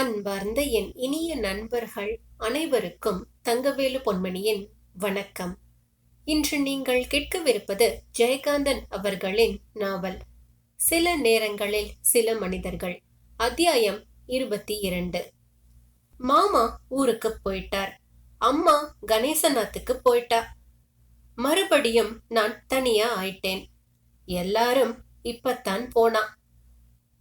அன்பார்ந்த என் இனிய நண்பர்கள் அனைவருக்கும் தங்கவேலு பொன்மணியின் வணக்கம். இன்று நீங்கள் கேட்கவிருப்பது ஜெயகாந்தன் அவர்களின் நாவல். சில நேரங்களில் சில மனிதர்கள். அத்தியாயம் இருபத்தி இரண்டு. மாமா ஊருக்கு போயிட்டார். அம்மா கணேசநாத்துக்கு போயிட்டா. மறுபடியும் நான் தனியா ஆயிட்டேன். எல்லாரும் இப்பத்தான் போனா.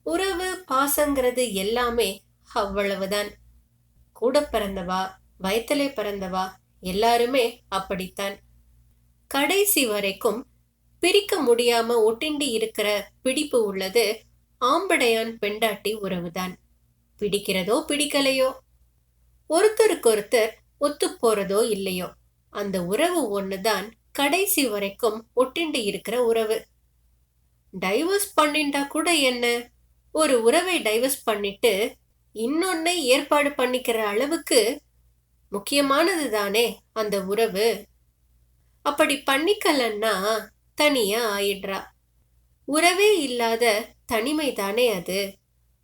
உறவு பாசங்கிறது எல்லாமே அவ்வளவுதான். கூட பிறந்தவா? வயத்திலே பிறந்தவா? எல்லாருமே அப்படித்தான். கடைசி வரைக்கும் பிரிக்க முடியாம ஒட்டிண்டி இருக்கிற பிடிப்பு உள்ளது ஆம்படையான் பெண்டாட்டி உறவுதான். பிடிக்கிறதோ பிடிக்கலையோ? ஒருத்தருக்கொருத்தர் ஒத்து போறதோ இல்லையோ? அந்த உறவு ஒண்ணுதான் கடைசி வரைக்கும் ஒட்டிண்டு இருக்கிற உறவு. டைவர்ஸ் பண்ணிண்டா கூட என்ன? ஒரு உறவை டைவர்ஸ் பண்ணிட்டு இன்னொன்னை ஏற்பாடு பண்ணிக்கிற அளவுக்கு முக்கியமானது தானே அந்த உறவு. அப்படி பண்ணிக்கலன்னா தனியா ஆயிடுறா. உறவே இல்லாத தனிமை தானே அது.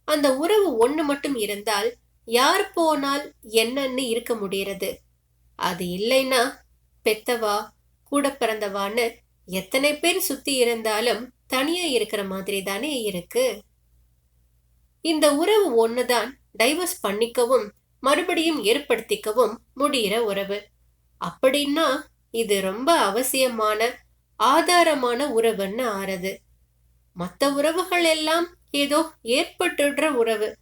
அந்த உறவு ஒண்ணு மட்டும் இருந்தால் யார் போனால் என்னன்னு இருக்க முடியறது. அது இல்லைன்னா பெத்தவா கூட பிறந்தவான்னு எத்தனை பேர் சுத்தி இருந்தாலும் தனியா இருக்கிற மாதிரி தானே இருக்கு. இந்த உறவு ஒண்ணுதான் டைவர்ஸ் பண்ணிக்கவும் மறுபடியும் ஏற்படுத்திக்கவும் முடிகிற உறவு. அப்படின்னா இது ரொம்ப அவசியமான ஆதாரமான உறவுன்னு ஆறது. மற்ற உறவுகள் எல்லாம் ஏதோ ஏற்பட்டுடுற உறவு.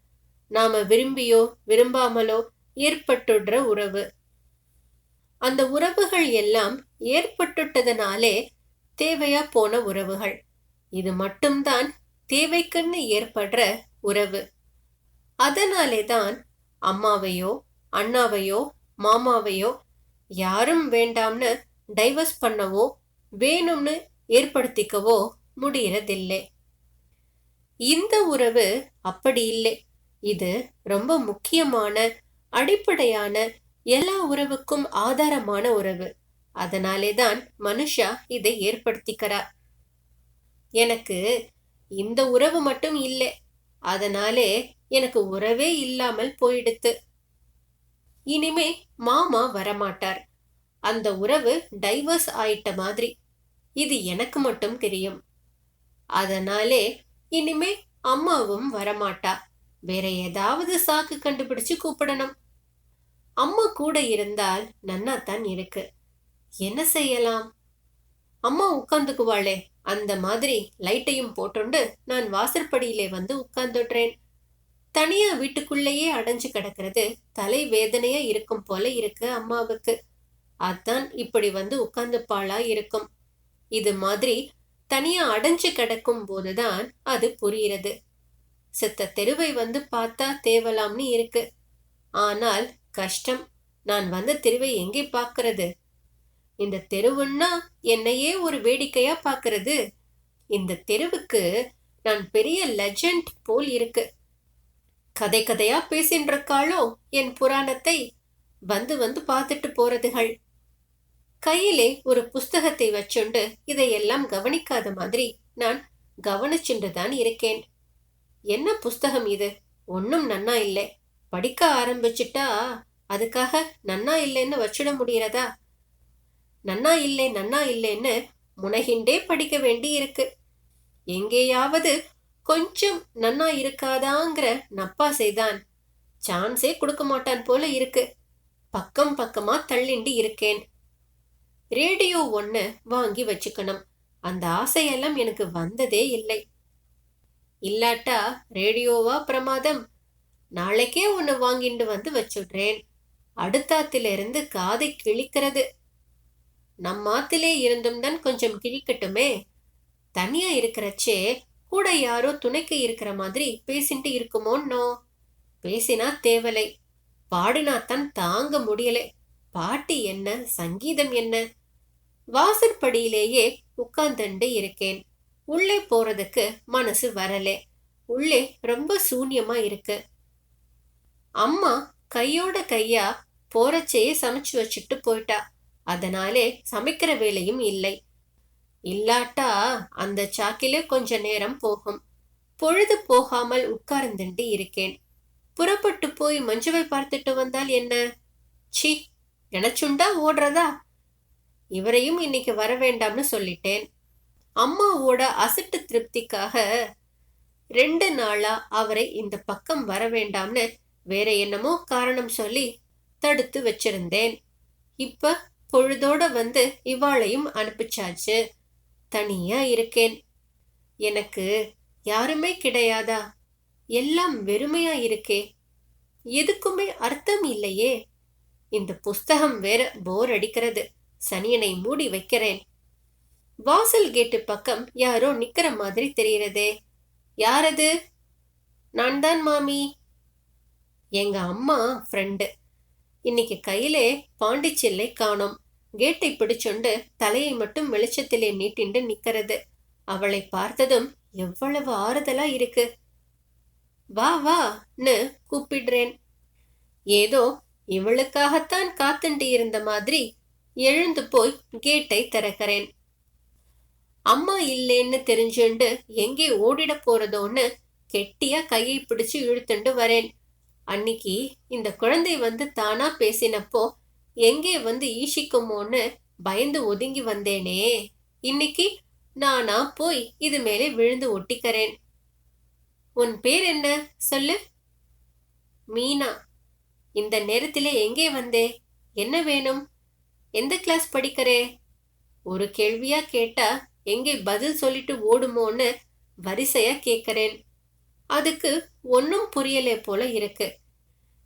நாம விரும்பியோ விரும்பாமலோ ஏற்பட்டுடுற உறவு. அந்த உறவுகள் எல்லாம் ஏற்பட்டுட்டதனாலே தேவையா போன உறவுகள். இது மட்டும்தான் தேவைக்குன்னு ஏற்படுற உறவு. அதனாலே தான் அம்மாவையோ அண்ணாவையோ மாமாவையோ யாரும் வேண்டாம்னு டைவர்ஸ் பண்ணவோ வேணும்னு ஏற்படுத்திக்கவோ முடியறதில்லை. இந்த உறவு அப்படி இல்லை. இது ரொம்ப முக்கியமான அடிப்படையான எல்லா உறவுக்கும் ஆதாரமான உறவு. அதனாலே தான் மனுஷா இதை ஏற்படுத்திக்கிறா எனக்கு இந்த உறவு மட்டும் இல்லை. அதனாலே எனக்கு உறவே இல்லாமல் போயிடுத்து. இனிமே மாமா வரமாட்டார். அந்த உறவு டைவர்ஸ் ஆயிட்ட மாதிரி. இது எனக்கு மட்டும் தெரியும். அதனாலே இனிமே அம்மாவும் வரமாட்டா. வேற ஏதாவது சாக்கு கண்டுபிடிச்சு கூப்பிடணும். அம்மா கூட இருந்தால் நன்னாத்தான் இருக்கு. என்ன செய்யலாம்? அம்மா உட்காந்துக்குவாளே அந்த மாதிரி லைட்டையும் போட்டுண்டு நான் வாசற்படியிலே வந்து உட்கார்ந்துடுறேன். தனியா வீட்டுக்குள்ளேயே அடைஞ்சு கிடக்கிறது தலை வேதனையா இருக்கும் போல இருக்கு அம்மாவுக்கு. அதான் இப்படி வந்து உட்கார்ந்துப்பாளா இருக்கும். இது மாதிரி தனியா அடைஞ்சு கிடக்கும் போதுதான் அது புரிகிறது. செத்த தெருவை வந்து பார்த்தா தேவலாம்னு இருக்கு. ஆனால் கஷ்டம் நான் வந்த தெருவை எங்கே பார்க்கறது? இந்த தெருவுன்னா என்னையே ஒரு வேடிக்கையா பார்க்கறது இந்த தெருவுக்கு நான் பெரிய லெஜண்ட் போல் இருக்கு. கதை கதையா பேசின்றிருக்காளோ என் புராணத்தை வந்து வந்து பார்த்துட்டு போறதுகள். கையிலே ஒரு புஸ்தகத்தை வச்சுண்டு இதையெல்லாம் கவனிக்காத மாதிரி நான் கவனிச்சுண்டு தான் இருக்கேன். என்ன புஸ்தகம் இது? ஒன்றும் நன்னா இல்லை. படிக்க ஆரம்பிச்சிட்டா அதுக்காக நன்னா இல்லைன்னு வச்சிட முடியறதா நன்னா இல்லை நன்னா இல்லைன்னு முனகிண்டே படிக்க வேண்டி இருக்கு எங்கேயாவது கொஞ்சம் நன்னா இருக்காதாங்கிற நப்பாசைதான் சான்ஸே கொடுக்க மாட்டான் போல இருக்கு. பக்கம் பக்கமா தள்ளிண்டு இருக்கேன். ரேடியோ ஒன்னு வாங்கி வச்சுக்கணும். அந்த ஆசையெல்லாம் எனக்கு வந்ததே இல்லை. இல்லாட்டா ரேடியோவா பிரமாதம். நாளைக்கே ஒன்று வாங்கிட்டு வந்து வச்சுடுறேன். அடுத்தாத்துல இருந்து காதை கிழிக்கிறது. நம்ம ஆத்திலே இருந்தும் தான் கொஞ்சம் கிழிக்கட்டுமே தனியா இருக்கிறச்சே கூட யாரோ துணைக்கு இருக்கிற மாதிரி பேசிட்டு இருக்குமோன்னோ? பேசினா தேவலை பாடினாத்தான் தாங்க முடியலை. பாட்டு என்ன சங்கீதம் என்ன? வாசற்படியிலேயே உட்கார்ந்துண்டு இருக்கேன். உள்ளே போறதுக்கு மனசு வரலே. உள்ளே ரொம்ப சூன்யமா இருக்கு. அம்மா கையோட கையா போறச்சேயே சமைச்சு வச்சுட்டு போயிட்டா. அதனாலே சமைக்கிற வேலையும் இல்லை. இல்லாட்டா அந்த சாக்கிலே கொஞ்ச நேரம் போகும். பொழுது போகாமல் உட்கார்ந்துட்டு இருக்கேன். புறப்பட்டு போய் மஞ்சுவை பார்த்துட்டு வந்தால் என்ன? சி நினைச்சுண்டா ஓடுறதா? இவரையும் இன்னைக்கு வர வேண்டாம்னு சொல்லிட்டேன். அம்மாவோட அசட்டு திருப்திக்காக ரெண்டு நாளா அவரை இந்த பக்கம் வர வேண்டாம்னு வேற என்னமோ காரணம் சொல்லி தடுத்து வச்சிருந்தேன். இப்ப பொழுதோட வந்து இவாளையும் அனுப்பிச்சாச்சு. தனியா இருக்கேன். எனக்கு யாருமே கிடையாதா? எல்லாம் வெறுமையா இருக்கே. எதுக்குமே அர்த்தம் இல்லையே. இந்த புஸ்தகம் வேற போர் அடிக்கிறது. சனியனை மூடி வைக்கிறேன். வாசல் கேட்டு பக்கம் யாரோ நிக்கிற மாதிரி தெரிகிறதே. யாரது? நான் தான் மாமி. எங்க அம்மா ஃப்ரெண்டு இன்னைக்கு கையிலே பாண்டிச்செல்லை காணோம். கேட்டை பிடிச்சுண்டு தலையை மட்டும் வெளிச்சத்திலே நீட்டிண்டு நிக்கிறது அவளை பார்த்ததும் எவ்வளவு ஆறுதலா இருக்கு. வா வான்னு கூப்பிடுறேன். ஏதோ இவளுக்காகத்தான் காத்துண்டு இருந்த மாதிரி எழுந்து போய் கேட்டை திறக்கிறேன். அம்மா இல்லேன்னு தெரிஞ்சுண்டு எங்கே ஓடிட போறதோன்னு கெட்டியா கையை பிடிச்சு இழுத்துண்டு வரேன். அன்னிக்கு இந்த குழந்தை வந்து தானா பேசினப்போ எங்கே வந்து ஈஷிக்குமோன்னு பயந்து ஒதுங்கி வந்தேனே. இன்னைக்கு நானா போய் இது மேலே விழுந்து ஒட்டிக்கிறேன். உன் பேர் என்ன? சொல்லு. மீனா. இந்த நேரத்தில் எங்கே வந்தே? என்ன வேணும்? எந்த கிளாஸ் படிக்கிறே? ஒரு கேள்வியா கேட்டா எங்கே பதில் சொல்லிட்டு ஓடுமோன்னு வரிசையா கேட்கிறேன் அதுக்கு ஒன்றும் புரியலே போல இருக்கு.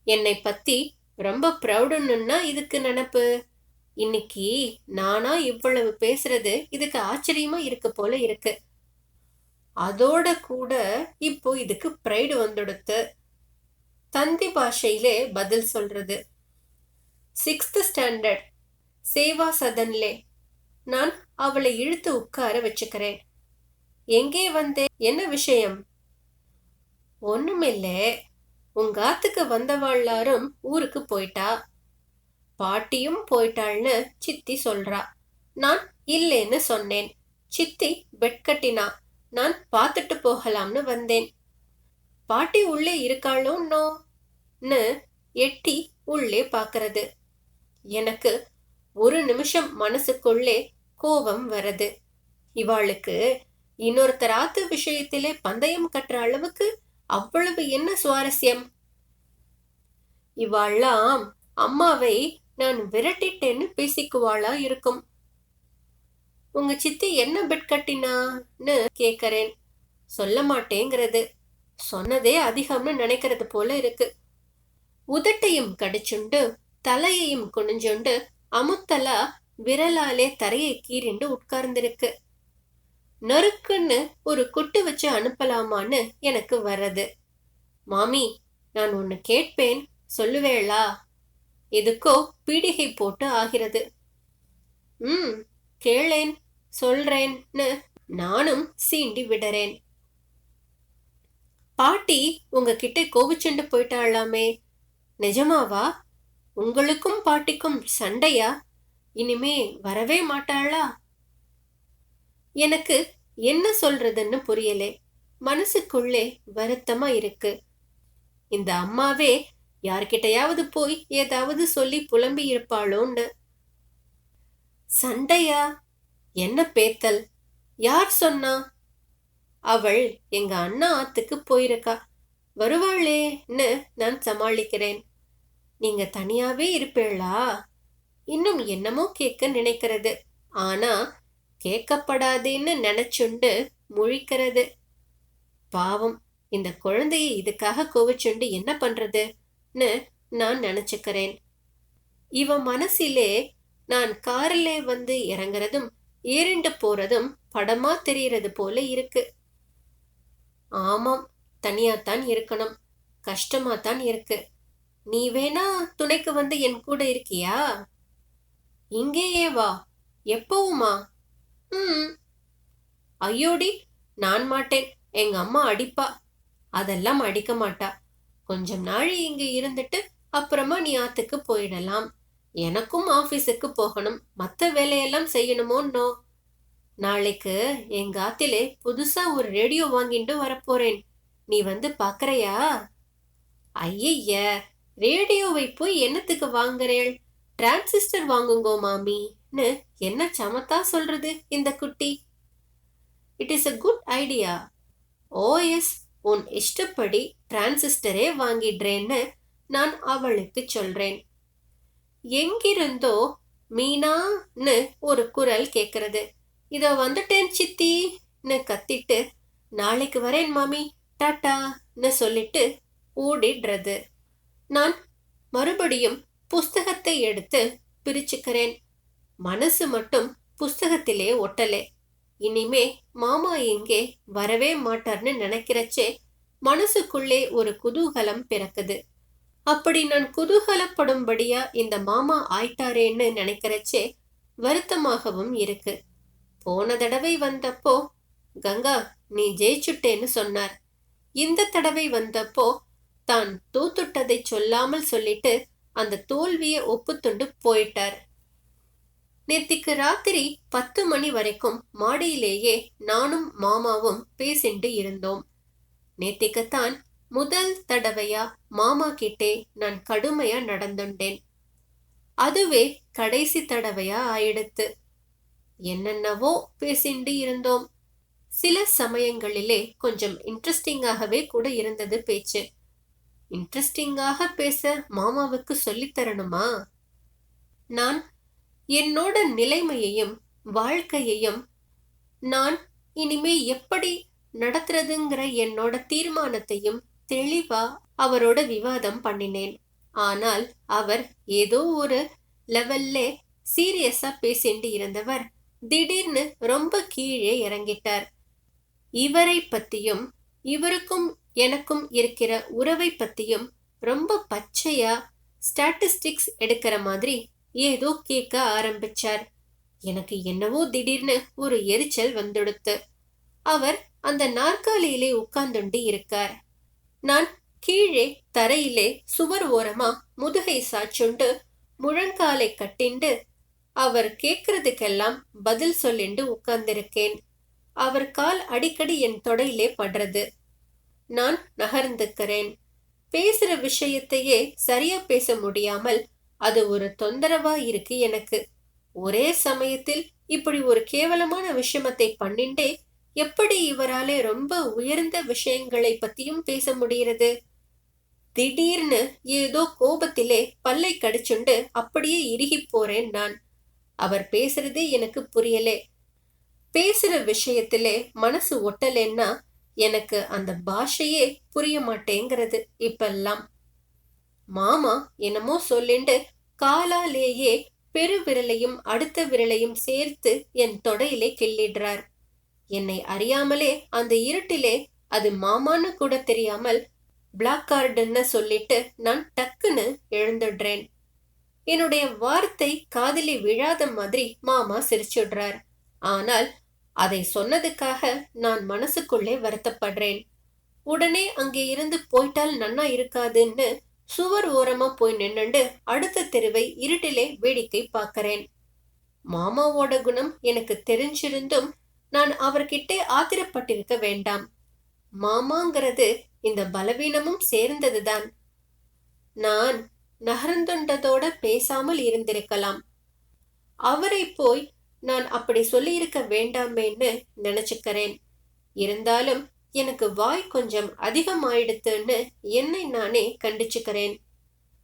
என்னை பத்தி ரொம்ப ப்ரௌடுன்னா இதுக்கு நினப்பு? இன்னைக்கு நானா இவ்வளவு பேசுறது இதுக்கு ஆச்சரியமா இருக்கு போல இருக்கு. அதோட கூட இப்போ இதுக்கு ப்ரைடு வந்துடுத்து. தந்தி பாஷையிலே பதில் சொல்றது. சிக்ஸ்த் ஸ்டாண்டர்ட் சேவா சதன்லே. நான் அவளை இழுத்து உட்கார வச்சுக்கிறேன். எங்கே வந்தே? என்ன விஷயம்? ஒண்ணுமில்லை. உங்க ஆத்துக்கு வந்தவாள்லாரும் ஊருக்கு போயிட்டா? பாட்டியும் போயிட்டாள்னு சித்தி சொல்றா. நான் இல்லேன்னு சொன்னேன். சித்தி பெட் கட்டினா நான் பார்த்துட்டு போகலாம்னு வந்தேன். பாட்டி உள்ளே இருக்காளோன்னு எட்டி உள்ளே பார்க்கறது எனக்கு ஒரு நிமிஷம் மனசுக்குள்ளே கோபம் வருது. இவாளுக்கு இன்னொருத்தராத்து விஷயத்திலே பந்தயம் கட்டுற அளவுக்கு அவ்வளவு என்ன சுவாரஸ்யம்? இவாள்லாம் அம்மாவை நான் விரட்டிட்டேன்னு பேசிக்குவாளா இருக்கும். உங்க சித்தி என்ன பெட் கட்டினான்னு கேக்குறேன். சொல்ல மாட்டேங்கிறது. சொன்னதே அதிகம்னு நினைக்கிறது போல இருக்கு. உதட்டையும் கடிச்சுண்டு தலையையும் குனிஞ்சுண்டு அமுத்தலா விரலாலே தரையை கீறிண்டு உட்கார்ந்திருக்கு. நறுக்குன்னு ஒரு குட்டு வச்சு அனுப்பலாமான்னு எனக்கு வர்றது. மாமி நான் ஒன்னு கேட்பேன். சொல்லுவேளா? எதுக்கோ பீடிகை போட்டு ஆகிறது. ம் கேளேன் சொல்றேன்னு நானும் சீண்டி விடுறேன். பாட்டி உங்ககிட்ட கோவிச்சுண்டு போயிட்டாளாமே. நிஜமாவா? உங்களுக்கும் பாட்டிக்கும் சண்டையா? இனிமே வரவே மாட்டாளா? எனக்கு என்ன சொல்றதுன்னு புரியலே. மனசுக்குள்ளே வருத்தமா இருக்கு. இந்த அம்மாவே யார்கிட்டயாவது போய் ஏதாவது சொல்லி புலம்பி இருப்பாளோன்னு. சண்டையா? என்ன பேத்தல்? யார் சொன்னா? அவள் எங்க அண்ணா ஆத்துக்கு போயிருக்கா. வருவாளேன்னு நான் சமாளிக்கிறேன். நீங்க தனியாவே இருப்பீளா? இன்னும் என்னமோ கேட்க நினைக்கிறது. ஆனா கேட்கப்படாதேன்னு நினைச்சுண்டு முழிக்கிறது. பாவம் இந்த குழந்தையை இதுக்காக கோவிச்சுண்டு என்ன பண்றதுன்னு நான் நினச்சிக்கிறேன். இவ மனசிலே நான் காரிலே வந்து இறங்குறதும் ஏறிண்டு போறதும் படமா தெரியறது போல இருக்கு. ஆமாம் தனியாத்தான் இருக்கணும். கஷ்டமாத்தான் இருக்கு. நீ வேணா துணைக்கு வந்து என் கூட இருக்கியா? இங்கேயே வா. எப்பவுமா? ம். ஐயோடி நான் மாட்டேன். எங்க அம்மா அடிப்பா. அதெல்லாம் அடிக்க மாட்டா. கொஞ்சம் நாள் இங்க இருந்துட்டு அப்புறமா நீ ஆத்துக்கு போயிடலாம். எனக்கும் ஆபீஸுக்கு போகணும். மத்த வேலையெல்லாம் செய்யணுமோன்னோ? நாளைக்கு எங்க ஆத்திலே புதுசா ஒரு ரேடியோ வாங்கிட்டு வரப்போறேன். நீ வந்து பாக்குறையா? ஐய ரேடியோவை போய் என்னத்துக்கு வாங்குறேள்? டிரான்சிஸ்டர் வாங்குங்கோ மாமி. ன்னு என்ன சமத்தா சொல்றது இந்த குட்டி? It is a good idea OS உன் இஷ்டப்படி டிரான்சிஸ்டரே வாங்கிடுறேன்னு நான் அவளுக்கு சொல்றேன். எங்கிருந்தோ மீனான்னு ஒரு குரல் கேட்கறது இதோ வந்துட்டேன் சித்தின்னு கத்திட்டு நாளைக்கு வரேன் மாமி டாட்டான்னு சொல்லிட்டு ஓடிடுறது. நான் மறுபடியும் புஸ்தகத்தை எடுத்து பிரிச்சுக்கிறேன். மனசு மட்டும் புஸ்தகத்திலே ஒட்டலே. இனிமே மாமா எங்கே வரவே மாட்டார்னு நினைக்கிறச்சே மனசுக்குள்ளே ஒரு குதூகலம் பிறக்குது. அப்படி நான் குதூகலப்படும்படியா இந்த மாமா ஆயிட்டாரேன்னு நினைக்கிறச்சே வருத்தமாகவும் இருக்கு. போன தடவை வந்தப்போ கங்கா நீ ஜெயிச்சுட்டேன்னு சொன்னார். இந்த தடவை வந்தப்போ தான் தூத்துட்டதை சொல்லாமல் சொல்லிட்டு அந்த தோல்வியை ஒப்புத்துண்டு போயிட்டார். நேத்திக்கு ராத்திரி பத்து மணி வரைக்கும் மாடியிலேயே நானும் மாமாவும் பேசிண்டு இருந்தோம். நேத்திக்குத்தான் முதல் தடவையா மாமா கிட்டே நான் கடுமையா நடந்துட்டேன் அதுவே கடைசி தடவையா ஆயிடுத்து. என்னென்னவோ பேசிண்டு இருந்தோம். சில சமயங்களிலே கொஞ்சம் இன்ட்ரெஸ்டிங்காகவே கூட இருந்தது பேச்சு. இன்ட்ரெஸ்டிங்காக பேச மாமாவுக்கு சொல்லித்தரணுமா? நான் என்னோட நிலைமையையும் வாழ்க்கையையும் நான் இனிமே எப்படி நடத்துறதுங்கிற என்னோட தீர்மானத்தையும் தெளிவா அவரோட விவாதம் பண்ணினேன். ஆனால் அவர் ஏதோ ஒரு லெவல்ல சீரியஸா பேசிண்டு இருந்தவர் திடீர்னு ரொம்ப கீழே இறங்கிட்டார். இவரை பத்தியும் இவருக்கும் எனக்கும் இருக்கிற உறவை பத்தியும் ரொம்ப பச்சையா ஸ்டாட்டிஸ்டிக்ஸ் எடுக்கிற மாதிரி ஏதோ கேட்க ஆரம்பிச்சார். எனக்கு என்னவோ திடீர்னு ஒரு எரிச்சல் வந்துடுத்து. அவர் அந்த நாற்காலியிலே உட்கார்ந்துண்டு இருக்கார். நான் கீழே தரையிலே சுவர் ஓரமா முதுகை சாச்சுண்டு முழங்காலை கட்டிண்டு அவர் கேட்கறதுக்கெல்லாம் பதில் சொல்லிண்டு உட்கார்ந்திருக்கேன். அவர் கால் அடிக்கடி என் தொடையிலே படுறது. நான் நகர்ந்துக்கிறேன். பேசுற விஷயத்தையே சரியா பேச முடியாமல் அது ஒரு தொந்தரவா இருக்கு எனக்கு. ஒரே சமயத்தில் இப்படி ஒரு கேவலமான விஷயமத்தை பண்ணிண்டே எப்படி இவராலே ரொம்ப உயர்ந்த விஷயங்களை பத்தியும் பேச முடிகிறது? திடீர்னு ஏதோ கோபத்திலே பல்லை கடிச்சுண்டு அப்படியே இறுகி போறேன் நான். அவர் பேசுறதே எனக்கு புரியலே. பேசுற விஷயத்திலே மனசு ஒட்டலேன்னா எனக்கு அந்த பாஷையே புரிய மாட்டேங்கிறது இப்பெல்லாம். மாமா என்னமோ சொல்லிண்டு காலாலேயே பெரு விரலையும் அடுத்த விரலையும் சேர்த்து என் தொடையிலே கிள்ளிடுறார். என்னை அறியாமலே அந்த இருட்டிலே அது மாமான்னு கூட தெரியாமல் பிளாக் கார்டுன்னு சொல்லிட்டு நான் டக்குன்னு எழுந்துடுறேன். என்னுடைய வார்த்தை காதலி விழாத மாதிரி மாமா சிரிச்சுடுறார். ஆனால் அதை சொன்னதுக்காக நான் மனசுக்குள்ளே வருத்தப்படுறேன். உடனே அங்கே இருந்து போயிட்டால் நன்னா இருக்காதுன்னு சுவர் ஓரமா போய் நின்னுண்டு அடுத்த தெருவை இருட்டிலே வேடிக்கை பார்க்கறேன். மாமாவோட குணம் எனக்கு தெரிஞ்சிருந்தும் நான் அவர்கிட்டே ஆத்திரப்பட்டிருக்க வேண்டாம். மாமாங்கிறது இந்த பலவீனமும் சேர்ந்ததுதான். நான் நகர்ந்துண்டதோட பேசாமல் இருந்திருக்கலாம். அவரை போய் நான் அப்படி சொல்லியிருக்க வேண்டாமேன்னு நினைச்சுக்கிறேன். இருந்தாலும் எனக்கு வாய் கொஞ்சம் அதிகமாயிடுத்துன்னு என்னை நானே கண்டிச்சுக்கிறேன்.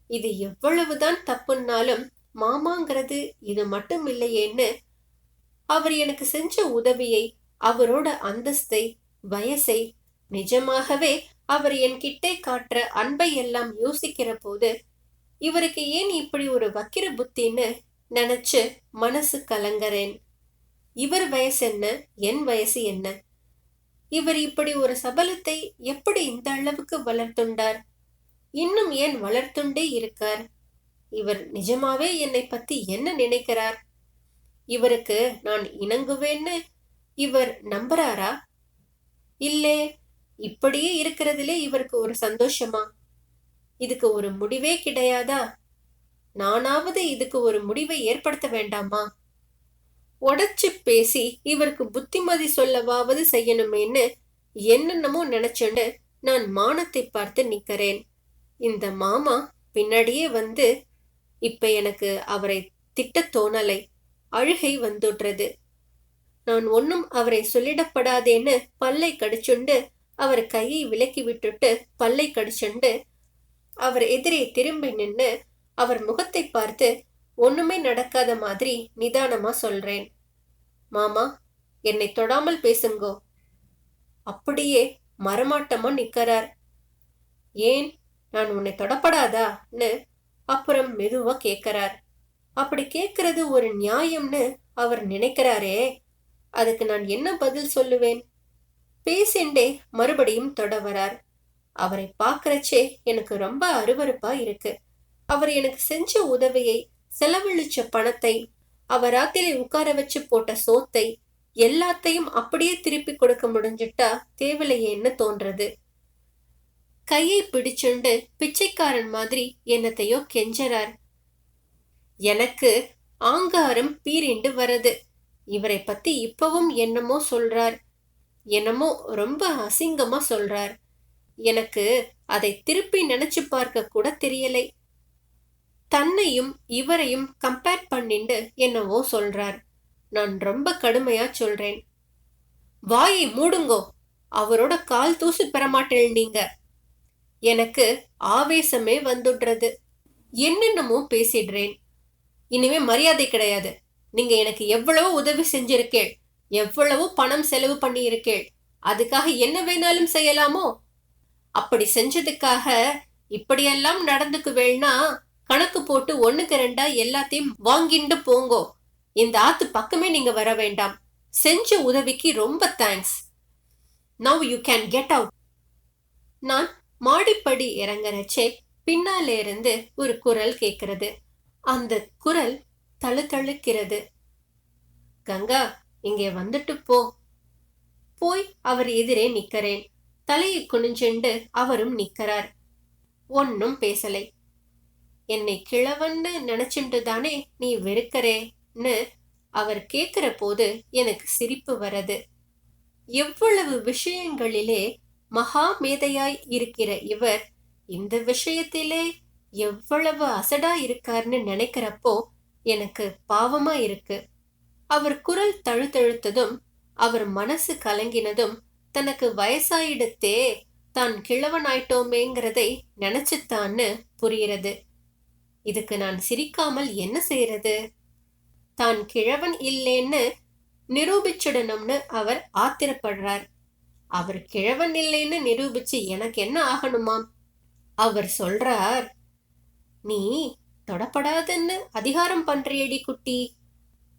இது எவ்வளவுதான் தப்புன்னாலும் மாமாங்கிறது இது மட்டும் இல்லையேன்னு அவர் எனக்கு செஞ்ச உதவியை அவரோட அந்தஸ்தை வயசை நிஜமாகவே அவர் என்கிட்டே காட்டுற அன்பை எல்லாம் யோசிக்கிற போது இவருக்கு ஏன் இப்படி ஒரு வக்கிர புத்தின்னு நினைச்சு மனசு கலங்கறேன். இவர் வயசு என்ன என் வயசு என்ன? இவர் இப்படி ஒரு சபலத்தை எப்படி இந்த அளவுக்கு வளர்த்துண்டார்? இன்னும் ஏன் வளர்த்துண்டே இருக்கார்? இவர் நிஜமாவே என்னை பத்தி என்ன நினைக்கிறார்? இவருக்கு நான் இணங்குவேன்னு இவர் நம்புறாரா? இல்லே இப்படியே இருக்கிறதுலே இவருக்கு ஒரு சந்தோஷமா? இதுக்கு ஒரு முடிவே கிடையாதா? நானாவது இதுக்கு ஒரு முடிவை ஏற்படுத்த வேண்டாமா? உடச்சு பேசி இவருக்கு புத்திமதி சொல்லவாவது செய்யணுமேன்னு என்னென்னமோ நினைச்சுண்டு நான் மானத்தை பார்த்து நிக்கிறேன். இந்த மாமா பின்னாடியே வந்து இப்ப எனக்கு அவரை திட்டத் தோணலை அழுகை வந்துடுறது. நான் ஒன்னும் அவரை சொல்லிடப்படாதேன்னு பல்லை கடிச்சுண்டு அவர் கையை விலக்கி விட்டுட்டு பல்லை கடிச்சுண்டு அவர் எதிரே திரும்பி நின்று அவர் முகத்தை பார்த்து ஒண்ணுமே நடக்காத மாதிரி நிதானமா சொல்றேன். மாமா என்னை தொடாமல் பேசுங்கோ. அப்படியே மரமாட்டமா நிக்கறார். ஏன் நான் உன்னை தொடப்படாதான்னு அப்புறம் மெதுவா கேட்கிறார் அப்படி கேட்கறது ஒரு நியாயம்னு அவர் நினைக்கிறாரே. அதுக்கு நான் என்ன பதில் சொல்லுவேன்? பேசிண்டே மறுபடியும் தொட வரார். அவரை பார்க்கறச்சே எனக்கு ரொம்ப அருவருப்பா இருக்கு. அவர் எனக்கு செஞ்ச உதவியை செலவழிச்ச பணத்தை அவர் ராத்திரி உட்கார வச்சு போட்ட சோத்தை எல்லாத்தையும் அப்படியே திருப்பி கொடுக்க முடிஞ்சிட்டா தேவலையேன்னு தோன்றது? கையை பிடிச்சுண்டு பிச்சைக்காரன் மாதிரி என்னத்தையோ கெஞ்சறார். எனக்கு ஆங்காரம் பீரிண்டு வரது இவரை பத்தி இப்பவும் என்னமோ சொல்றார். என்னமோ ரொம்ப அசிங்கமா சொல்றார். எனக்கு அதை திருப்பி நினைச்சு பார்க்க கூட தெரியலை. தன்னையும் இவரையும் கம்பேர் பண்ணிண்டு என்னவோ சொல்றார். நான் ரொம்ப கடுமையா சொல்றேன். வாயை மூடுங்கோ. அவரோட கால் தூசி பெறமாட்டேன் நீங்க. எனக்கு ஆவேசமே வந்துடுறது. என்னென்னமோ பேசிடுறேன். இனிமே மரியாதை கிடையாது. நீங்க எனக்கு எவ்வளவு உதவி செஞ்சிருக்கேள். எவ்வளவு பணம் செலவு பண்ணி இருக்கேள் அதுக்காக என்ன வேணாலும் செய்யலாமோ? அப்படி செஞ்சதுக்காக இப்படியெல்லாம் நடந்துக்குவேள்னா கணக்கு போட்டு ஒண்ணுக்கு ரெண்டா எல்லாத்தையும் வாங்கிண்டு போங்கோ. இந்த ஆத்து பக்கமே நீங்க வர வேண்டாம். செஞ்ச உதவிக்கு ரொம்ப thanks now you can get out நான் மாடிப்படி இறங்குறச்சே பின்னாலே இருந்து ஒரு குரல் கேட்கிறது அந்த குரல் தழுத்தழுக்கிறது கங்கா இங்கே வந்துட்டு போ. போய் அவர் எதிரே நிக்கிறேன். தலையை குனிஞ்சுண்டு அவரும் நிக்கிறார். ஒன்னும் பேசலை. என்னை கிழவன்னு நினைச்சுட்டு தானே நீ வெறுக்கறேன்னு அவர் கேக்குற போது எனக்கு சிரிப்பு வரது எவ்வளவு விஷயங்களிலே மகா மேதையாய் இருக்கிற இவர் இந்த விஷயத்திலே எவ்வளவு அசடா இருக்கார்னு நினைக்கிறப்போ எனக்கு பாவமா இருக்கு. அவர் குரல் தழுத்தழுத்ததும் அவர் மனசு கலங்கினதும் தனக்கு வயசாயிடுத்தே தான் கிழவனாயிட்டோமேங்கிறதை நினைச்சுத்தான்னு புரிகிறது. இதுக்கு நான் சிரிக்காமல் என்ன செய்யறது? தான் கிழவன் இல்லைன்னு நிரூபிச்சிடணும்னு அவர் ஆத்திரப்படுறார். அவர் கிழவன் இல்லைன்னு நிரூபிச்சு எனக்கு என்ன ஆகணுமாம்? அவர் சொல்றார் நீ தொடப்படாதுன்னு அதிகாரம் பண்றியடி குட்டி.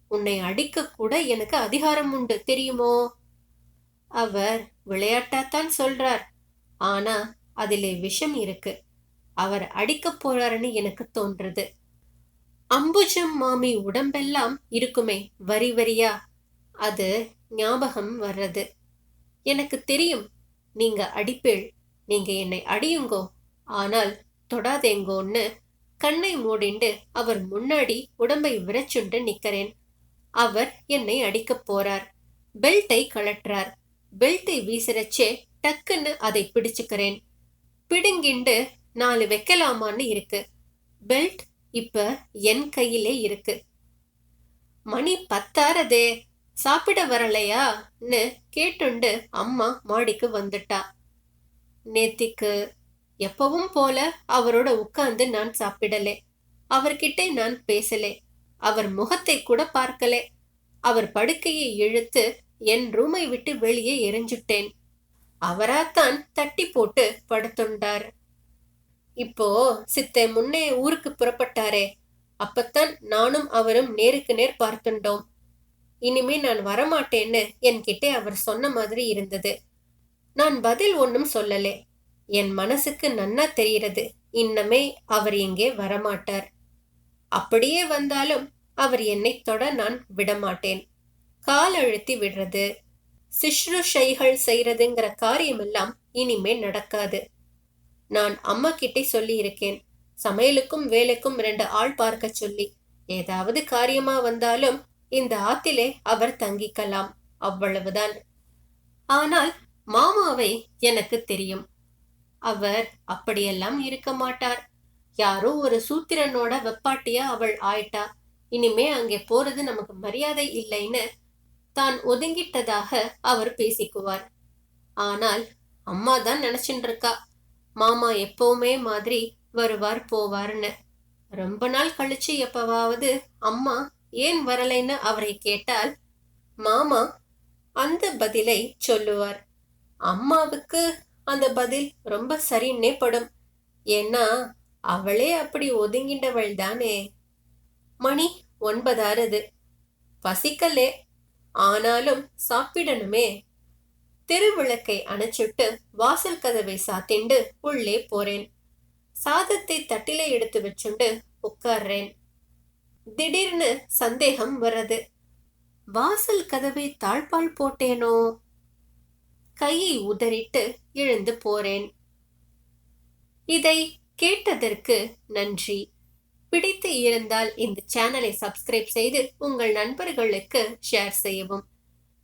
உன்னை அடிக்க கூட எனக்கு அதிகாரம் உண்டு தெரியுமோ? அவர் விளையாட்டாத்தான் சொல்றார். ஆனா அதிலே விஷம் இருக்கு. அவர் அடிக்க போறாருன்னு எனக்கு தோன்றது. அம்புஜம் மாமி உடம்பெல்லாம் இருக்குமே வரி வரியா? அது ஞாபகம் வர்றது. எனக்கு தெரியும் நீங்க அடிப்பேள் நீங்க என்னை அடியுங்கோ ஆனால் தொடாதேங்கோன்னு கண்ணை மூடிண்டு அவர் முன்னாடி உடம்பை விரச்சுண்டு நிக்கிறேன் அவர் என்னை அடிக்கப் போறார். பெல்ட்டை கழற்றார். பெல்ட்டை வீசுறச்சே டக்குன்னு அதை பிடிச்சுக்கிறேன். பிடுங்கிண்டு நாலு வைக்கலாமான்னு இருக்கு. பெல்ட் இப்ப என் கையிலே இருக்கு. மணி பத்தாரதே சாப்பிட வரலையான்னு கேட்டுண்டு அம்மா மாடிக்கு வந்துட்டா. நேத்திக்கு எப்பவும் போல அவரோட உட்கார்ந்து நான் சாப்பிடலே. அவர்கிட்ட நான் பேசலே. அவர் முகத்தை கூட பார்க்கலே. அவர் படுக்கையை இழுத்து என் ரூமை விட்டு வெளியே எரிஞ்சுட்டேன். அவராத்தான் தட்டி போட்டு படுத்துண்டார். இப்போ சித்தை முன்னே ஊருக்கு புறப்பட்டாரே அப்பத்தான் நானும் அவரும் நேருக்கு நேர் பார்த்துண்டோம். இனிமே நான் வரமாட்டேன்னு என்கிட்ட அவர் சொன்ன மாதிரி இருந்தது. நான் பதில் ஒன்றும் சொல்லலே. என் மனசுக்கு நன்னா தெரிகிறது. இன்னமே அவர் இங்கே வரமாட்டார். அப்படியே வந்தாலும் அவர் என்னை தொட நான் விடமாட்டேன். கால் அழுத்தி விடுறது சிஷ்ருஷைகள் செய்யறதுங்கிற காரியமெல்லாம் இனிமே நடக்காது. நான் அம்மா கிட்டே சொல்லி இருக்கேன் சமையலுக்கும் வேலைக்கும் ரெண்டு ஆள் பார்க்க சொல்லி ஏதாவது காரியமா வந்தாலும் இந்த ஆத்திலே அவர் தங்கிக்கலாம் அவ்வளவுதான். ஆனால் மாமாவை எனக்கு தெரியும். அவர் அப்படியெல்லாம் இருக்க மாட்டார். யாரோ ஒரு சூத்திரனோட வெப்பாட்டியா அவள் ஆயிட்டா. இனிமே அங்கே போறது நமக்கு மரியாதை இல்லைன்னு தான் ஒதுங்கிட்டதாக அவர் பேசிக்குவார். ஆனால் அம்மா தான் நினைச்சுட்டு இருக்கா மாமா எப்பவுமே மாதிரி வருவார் போவார்னு. ரொம்ப நாள் கழிச்சு எப்பவாவது அம்மா ஏன் வரலைன்னு அவரை கேட்டால் மாமா அந்த பதிலை சொல்லுவார். அம்மாவுக்கு அந்த பதில் ரொம்ப சரின்னே படும். ஏன்னா அவளே அப்படி ஒதுங்கின்றவள் தானே. மணி ஒன்பதாறுது. பசிக்கலே. ஆனாலும் சாப்பிடணுமே. திருவிளக்கை அணைச்சிட்டு வாசல் கதவை சாத்திண்டு உள்ளே போறேன். சாதத்தை தட்டிலே எடுத்து வச்சுண்டு உட்கார்றேன். திடீர்னு சந்தேகம் வர்றது. வாசல் கதவை தாழ்பால் போட்டேனோ? கையை உதறிட்டு எழுந்து போறேன். இதை கேட்டதற்கு நன்றி. பிடித்து இருந்தால் இந்த சேனலை சப்ஸ்கிரைப் செய்து உங்கள் நண்பர்களுக்கு ஷேர் செய்யவும்.